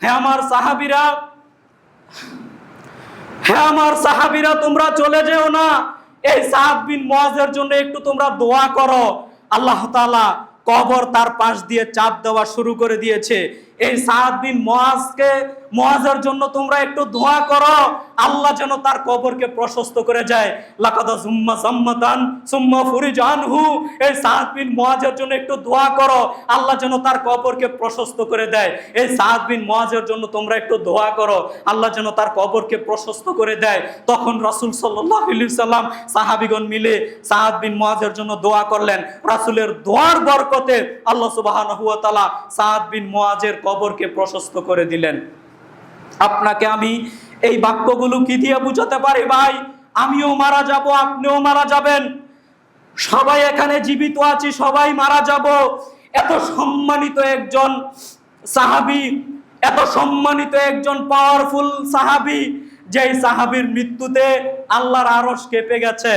হ্যাঁ আমার সাহাবিরা হ্যাঁ আমার সাহাবিরা, তোমরা চলে যেও না। এই সাহাব বিন জন্য একটু তোমরা দোয়া করো। আল্লাহ তাআলা কবর তার পাশ দিয়ে চাপ দেওয়া শুরু করে দিয়েছে। এই সাহাব বিন মুয়াজকে মুয়াজের জন্য তোমরা একটু দোয়া করো। আল্লাহ যেন তার কবরকে প্রশস্ত করে যায় লাকাদা সুম্মা সাম্মাতান সুম্মা ফুরিজানহু। এই সাহাব বিন মুয়াজের জন্য একটু দোয়া করো। আল্লাহ যেন তার কবরকে প্রশস্ত করে দেয়। এই সাহাব বিন মুয়াজের জন্য তোমরা একটু দোয়া করো। আল্লাহ যেন তার কবরকে প্রশস্ত করে দেয়। তখন রাসূল আলাইহি সাল্লাম সাহাবীগণ মিলে সাহাব বিন মহাজের জন্য দোয়া করলেন। রাসূলের দোয়ার বরকতে আল্লাহ সুবহানাহু ওয়া তাআলা সাহাব বিন মুয়াজের কবরকে প্রশস্ত করে দিলেন। আপনাকে আমি এই বাক্যগুলো কি দিয়ে বুঝাতে পারি ভাই? আমিও মারা যাব, আপনিও মারা যাবেন। সবাই এখানে জীবিত আছি, সবাই মারা যাব। এত সম্মানিত একজন সাহাবি, এত সম্মানিত একজন পাওয়ারফুল সাহাবি, যেই সাহাবির মৃত্যুতে আল্লাহর আরশ কেঁপে গেছে।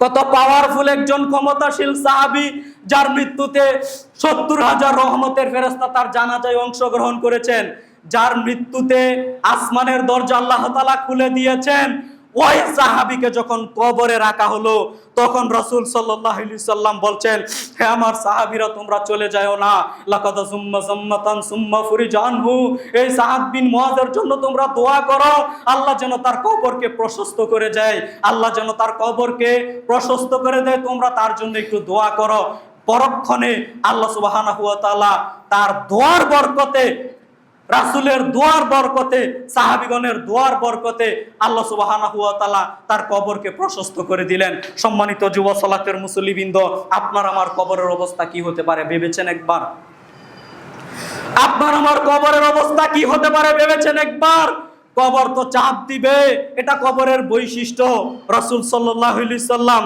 কত পাওয়ারফুল একজন ক্ষমতাশীল সাহাবি যার মৃত্যুতে সত্তর হাজার রহমতের ফেরেস্তা তার জানাজায় অংশগ্রহণ করেছেন, যার মৃত্যুতে আসমানের দরজা আল্লাহ তালা খুলে দিয়েছেন। ওই সাহাবিকে যখন কবরে রাখা হলো, তখন রসুল সাল্লাম বলছেন, হে আমার সাহাবিরা, তোমরা চলে যাও না। এই সাহাব বিন মুয়াজের জন্য তোমরা দোয়া করো। আল্লাহ যেন তার কবরকে প্রশস্ত করে যায় আল্লাহ যেন তার কবরকে প্রশস্ত করে দেয়। তোমরা তার জন্য একটু দোয়া করো। পরক্ষণে আল্লাহ তাআলা তার দোয়ার বরকতে, রাসূলের দোয়ার বরকতে, সাহাবীগণের দোয়ার বরকতে আল্লাহ তাআলা তার কবরকে প্রশস্ত করে দিলেন। সম্মানিত যুব সালাতের মুসল্লিবৃন্দ, আপনার আমার কবরের অবস্থা কি হতে পারে ভেবেছেন একবার? আপনার আমার কবরের অবস্থা কি হতে পারে ভেবেছেন একবার? কবর তো চাপ দিবে, এটা কবরের বৈশিষ্ট্য। রসুল সাল্লাহ সাল্লাম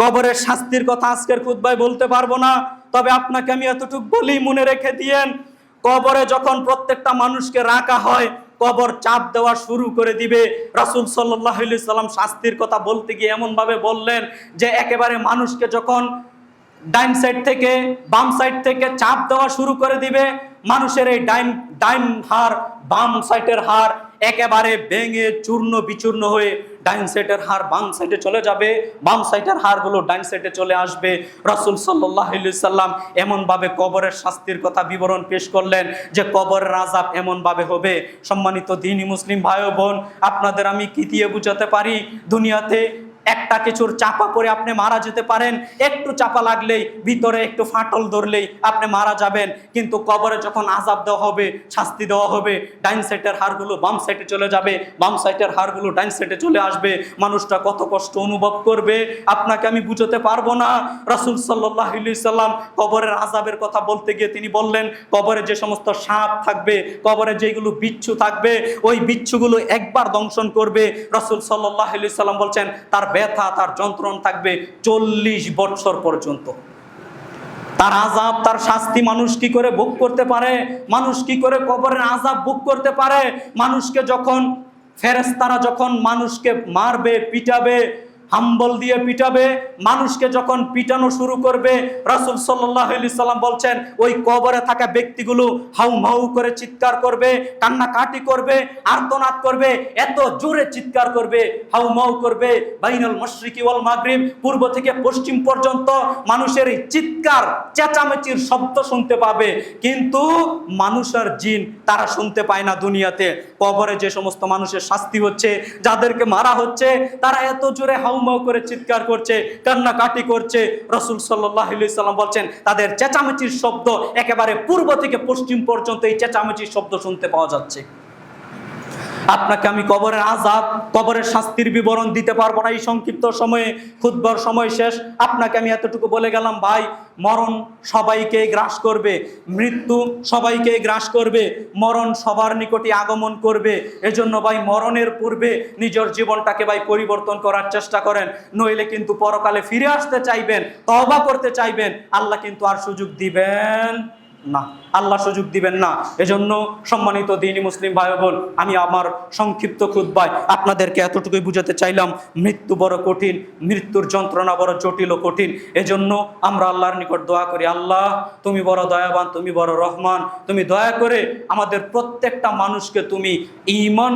কবরের শাস্তির কথা আজকের খুদ্ায় বলতে পারব না, তবে আপনাকে আমি এতটুকু বলি মনে রেখে দিয়েন, কবরে যখন প্রত্যেকটা মানুষকে রাখা হয়, কবর চাপ দেওয়া শুরু করে দিবে। রাসুল সাল্লাম শাস্তির কথা বলতে গিয়ে এমন ভাবে বললেন যে, একেবারে মানুষকে যখন ডাইন সাইড থেকে, বাম সাইড থেকে চাপ দেওয়া শুরু করে দিবে, মানুষের এই ডাইন ডাইন হার বাম সাইডের হার একেবারে ভেঙে চূর্ণ বিচূর্ণ হয়ে ডাইন সাইডের হার বাম সাইডে চলে যাবে। বাম সাইডের হারগুলো ডাইন সাইডে চলে আসবে। রসুল সাল্লাহ সাল্লাম এমনভাবে কবরের শাস্তির কথা বিবরণ পেশ করলেন যে কবরের আজাব এমনভাবে হবে। সম্মানিত দিনী মুসলিম ভাই বোন, আপনাদের আমি কি দিয়ে বুঝাতে পারি? দুনিয়াতে একটা কিছুর চাপা পড়ে আপনি মারা যেতে পারেন। একটু চাপা লাগলেই ভিতরে একটু ফাটল ধরলেই আপনি মারা যাবেন। কিন্তু কবরে যখন আজাব দেওয়া হবে, শাস্তি দেওয়া হবে, ডাইন সাইডের হাড়গুলো বাম সাইডে চলে যাবে, বাম সাইডের হাড়গুলো ডাইন সাইডে চলে আসবে। মানুষটা কত কষ্ট অনুভব করবে, আপনাকে আমি বুঝতে পারব না। রাসুল সাল্লাহ সাল্লাম কবরের আজাবের কথা বলতে গিয়ে তিনি বললেন, কবরে যে সমস্ত সাপ থাকবে, কবরে যেগুলো বিচ্ছু থাকবে, ওই বিচ্ছুগুলো একবার দংশন করবে। রসুল সাল্লাহ সাল্লাম বলছেন, তার ব্যথা, তার যন্ত্রণ থাকবে চল্লিশ বৎসর পর্যন্ত। তার আজাব তার শাস্তি মানুষ কি করে ভোগ করতে পারে? মানুষ কি করে কবরের আজাব ভোগ করতে পারে? মানুষকে যখন ফেরেস্তারা যখন মানুষকে মারবে, পিটাবে হাম্বল দিয়ে পিটাবে, মানুষকে যখন পিটানো শুরু করবে, রাসুল সাল্লাম বলছেন, ওই কবরে থাকা ব্যক্তিগুলো হাউ মাউ করে চিৎকার করবে, কান্নাকাটি করবে, আর্তনাদ করবে, এত জোরে চিৎকার করবে, হাউ মাউ করবে, বাইনাল মশরিকি মাগরিব, পূর্ব থেকে পশ্চিম পর্যন্ত মানুষের এই চিৎকার, চেঁচামেচির শব্দ শুনতে পাবে। কিন্তু মানুষের জিন তারা শুনতে পায় না দুনিয়াতে। কবরে যে সমস্ত মানুষের শাস্তি হচ্ছে, যাদেরকে মারা হচ্ছে, তারা এত জোরে হাউমাউ করে চিৎকার করছে, কান্নাকাটি করছে। রসুল সাল্লাহ সাল্লাম বলছেন, তাদের চেঁচামেচির শব্দ একেবারে পূর্ব থেকে পশ্চিম পর্যন্ত এই চেঁচামেচির শব্দ শুনতে পাওয়া যাচ্ছে। আপনাকে আমি কবরের আজাব কবরের শাস্তির বিবরণ দিতে পারব না। এই সংক্ষিপ্ত সময়ে ক্ষুদ্র সময় শেষ। আপনাকে আমি এতটুকু বলে গেলাম, ভাই, মরণ সবাইকে গ্রাস করবে। মৃত্যু সবাইকে গ্রাস করবে। মরণ সবার নিকটে আগমন করবে। এজন্য, ভাই, মরণের পূর্বে নিজের জীবনটাকে, ভাই, পরিবর্তন করার চেষ্টা করেন। নইলে কিন্তু পরকালে ফিরে আসতে চাইবেন তবা করতে চাইবেন। আল্লাহ কিন্তু আর সুযোগ দিবেন না আল্লাহ সুযোগ দিবেন না। এজন্য সম্মানিত দিনী মুসলিম ভাই বোন আমি আমার সংক্ষিপ্ত খুদ্বায় আপনাদেরকে এতটুকুই বুঝাতে চাইলাম, মৃত্যু বড় কঠিন, মৃত্যুর যন্ত্রণা বড় জটিল ও কঠিন। এজন্য আমরা আল্লাহর নিকট দোয়া করি, আল্লাহ, তুমি বড় দয়াবান, তুমি বড় রহমান, তুমি দয়া করে আমাদের প্রত্যেকটা মানুষকে তুমি ইমান